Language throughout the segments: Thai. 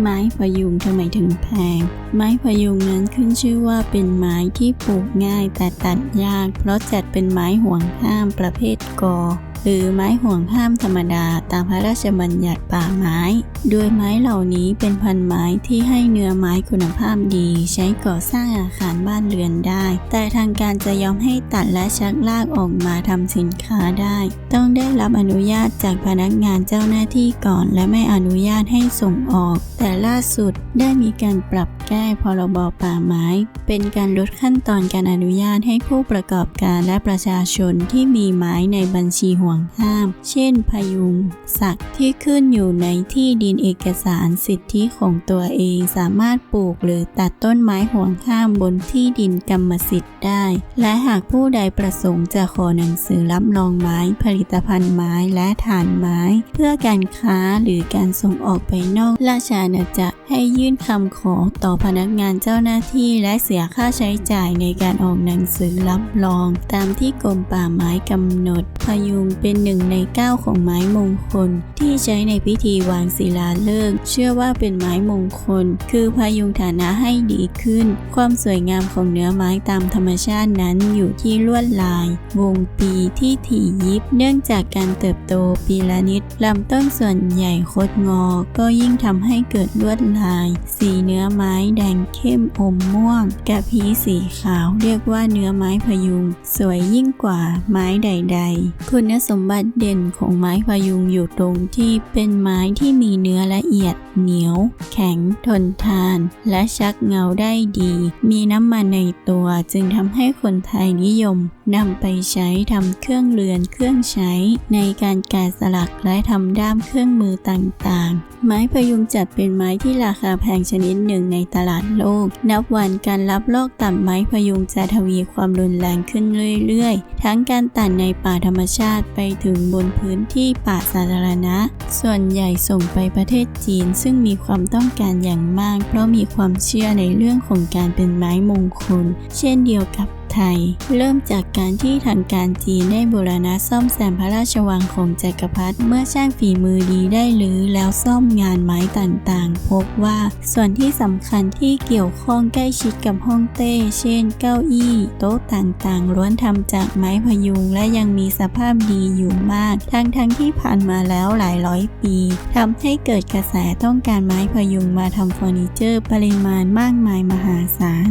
ไม้พยุงทำไมถึงแพง ไม้พยุงนั้นขึ้นชื่อว่าเป็นไม้ที่ปลูกง่ายแต่ตัดยาก เพราะจัดเป็นไม้ห่วงห้ามประเภทกอ หรือไม้ห่วงห้ามธรรมดาตามพระราชบัญญัติป่าไม้ โดยไม้เหล่านี้เป็นพันไม้ที่ให้เนื้อไม้คุณภาพดี ใช้ก่อสร้างอาคารบ้านเรือนได้ แต่ทางการจะยอมให้ตัดและชักลากออกมาทำสินค้าได้ ต้องได้รับอนุญาตจากพนักงานเจ้าหน้าที่ก่อน และไม่อนุญาตให้ส่งออก แต่ล่าสุดได้มีการปรับแก้พรบป่าไม้ เป็นการลดขั้นตอนการอนุญาตให้ผู้ประกอบการและประชาชนที่มีไม้ในบัญชีห่วงห้าม เช่น พยุงศักดิ์ที่ขึ้นอยู่ในที่ดินเอกสารสิทธิของตัวเองสามารถปลูกหรือตัดต้นไม้ห่วงห้ามบนที่ดินกรรมสิทธิ์ได้ และหากผู้ใดประสงค์จะขอหนังสือรับรองไม้ ผลิตภัณฑ์ไม้และฐานไม้ เพื่อการค้าหรือการส่งออกไปนอกราชอาณาจักรให้ยื่นคำขอต่อพนักงานเจ้าหน้าที่และเสียค่าใช้จ่ายในการออกหนังสือรับรอง ตามที่กรมป่าไม้กำหนด พยุงเป็นหนึ่งในเก้าของไม้มงคล ที่ใช้ในพิธีวางศิลาฤกษ์เชื่อว่าเป็นไม้มงคล คือพยุงฐานะให้ดีขึ้น ความสวยงามของเนื้อไม้ตามธรรมชาตินั้นอยู่ที่ลวดลาย วงปีที่ถี่ยิบ เนื่องจากการเติบโตปีละนิดลำต้นส่วนใหญ่คดงอ ก็ยิ่งทำให้เกิดลวดลาย สีเนื้อไม้แดงเข้มอมม่วง กะพีสีขาวเรียกว่าเนื้อไม้พยุง สวยยิ่งกว่าไม้ใด ๆ คุณสมบัติเด่นของไม้พยุงอยู่ตรงที่เป็นไม้ที่มีเนื้อละเอียด เหนียว แข็ง ทนทาน และชักเงาได้ดี มีน้ำมันในตัวจึงทำให้คนไทยนิยมนำไปใช้ทำเครื่องเรือนเครื่องใช้ ในการแกะสลักและทำด้ามเครื่องมือต่างๆ ไม้พยุงจัดเป็นไม้ที่ราคาแพงชนิดหนึ่งในตลาดโลก นับวันการรับโลกตัดไม้พยุงจะทวีความรุนแรงขึ้นเรื่อยๆ ทั้งการตัดในป่าธรรมชาติไปถึงบนพื้นที่ป่าสาธารณะ ส่วนใหญ่ส่งไปประเทศจีนซึ่งมีความต้องการอย่างมาก เพราะมีความเชื่อในเรื่องของการเป็นไม้มงคล เช่นเดียวกับ ไทย เริ่มจากการที่ทางการจีนได้บูรณะซ่อมแซมพระราชวังของจักรพรรดิเมื่อช่างฝีมือดีได้หรือแล้วซ่อมงานไม้ต่างๆ พบว่าส่วนที่สำคัญที่เกี่ยวข้องใกล้ชิดกับห้องเต้ เช่น เก้าอี้โต๊ะต่างๆล้วนทำจากไม้พยุงและยังมีสภาพดีอยู่มาก ทั้งๆทที่ผ่านมาแล้วหลายร้อยปีทำให้เกิดกระแสต้องการไม้พยุงมาทำเฟอร์นิเจอร์ปริมาณมากมายมหาศาล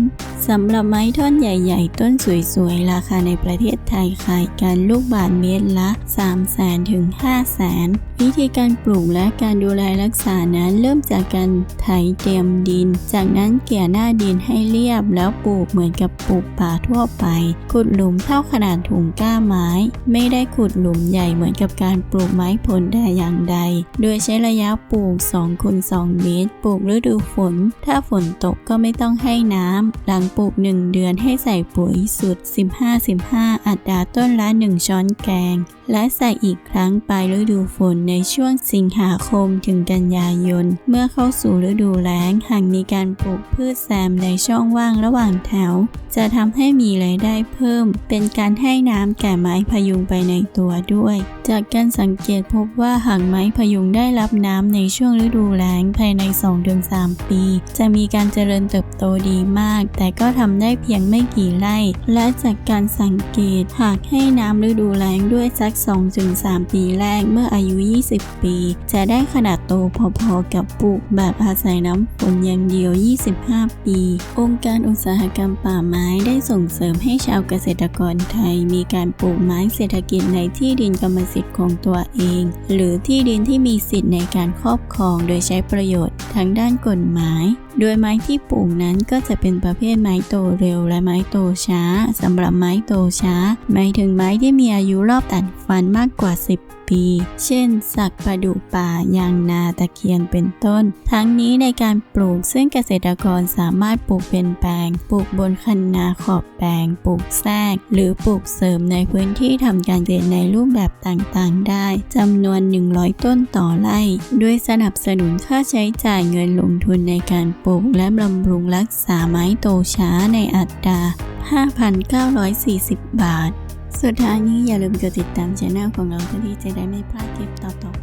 สำหรับไม้ท่อนใหญ่ ๆ ต้นสวย ๆ ราคาในประเทศไทยขายกันลูกบาทเมตรละ 3 0 0แสนถึง5 0 0แสนวิธีการปลูกและการดูแลรักษานั้นเริ่มจากการไถเตรียมดิน จากนั้นเกี่ยหน้าดินให้เรียบแล้วปลูกเหมือนกับปลูกป่าทั่วไป ขุดหลุมเท่าขนาดถุงก้าไม้ ไม่ได้ขุดหลุมใหญ่เหมือนกับการปลูกไม้ผลแต่อย่างใด โดยใช้ระยะปลูก2คูณ2เมตร ปลูกฤดูฝน ถ้าฝนตกก็ไม่ต้องให้น้ำ หลังปลูก 1 เดือนให้ใส่ปุ๋ยสุด15-15 อัตราต้นละ 1 ช้อนแกง และใส่อีกครั้งปลายฤดูฝนในช่วงสิงหาคมถึงกันยายน เมื่อเข้าสู่ฤดูแล้งหากมีการปลูกพืชแซมในช่องว่างระหว่างแถว จะทำให้มีรายได้เพิ่ม เป็นการให้น้ำแก่ไม้พยุงไปในตัวด้วย จากการสังเกตพบว่าหากไม้พยุงได้รับน้ำในช่วงฤดูแล้งภายใน 2-3 ปี จะมีการเจริญเติบโตดีมาก แต่ก็ทำได้เพียงไม่กี่ไร่ และจากการสังเกตหากให้น้ำฤดูแล้งด้วยสัก 2-3 ปีแรกเมื่ออายุ 20 ปี จะได้ขนาดโตพอๆกับปลูกแบบอาศัยน้ำฝนอย่างเดียว 25 ปี องค์การอุตสาหกรรมป่าไม้ได้ส่งเสริมให้ชาวเกษตรกรไทย มีการปลูกไม้เศรษฐกิจในที่ดินกรรมสิทธิ์ของตัวเอง หรือที่ดินที่มีสิทธิ์ในการครอบครองโดยใช้ประโยชน์ทางด้านกฎหมาย โดยไม้ที่ปลูกนั้นก็จะเป็นประเภทไม้โตเร็วและไม้โตช้าสำหรับไม้โตช้าหมายถึงไม้ที่มีอายุรอบตัดฟันมากกว่า 10ปี เช่น สักประดูป่ายางนาตะเคียนเป็นต้น ทั้งนี้ในการปลูกซึ่งเกษตรกรสามารถปลูกเป็นแปลง ปลูกบนคันนาขอบแปลง ปลูกแทรก หรือปลูกเสริมในพื้นที่ทำการเกษตรในรูปแบบต่างๆ ได้จำนวน 100 ต้นต่อไร่ ด้วยสนับสนุนค่าใช้จ่ายเงินลงทุนในการปลูกและบำรุงรักษาไม้โตช้าในอัตรา 5,940 บาท สุดท้ายนี้อย่าลืมกดติดตามช่องของเราเพื่อที่จะได้ไม่พลาดคลิปต่อๆไป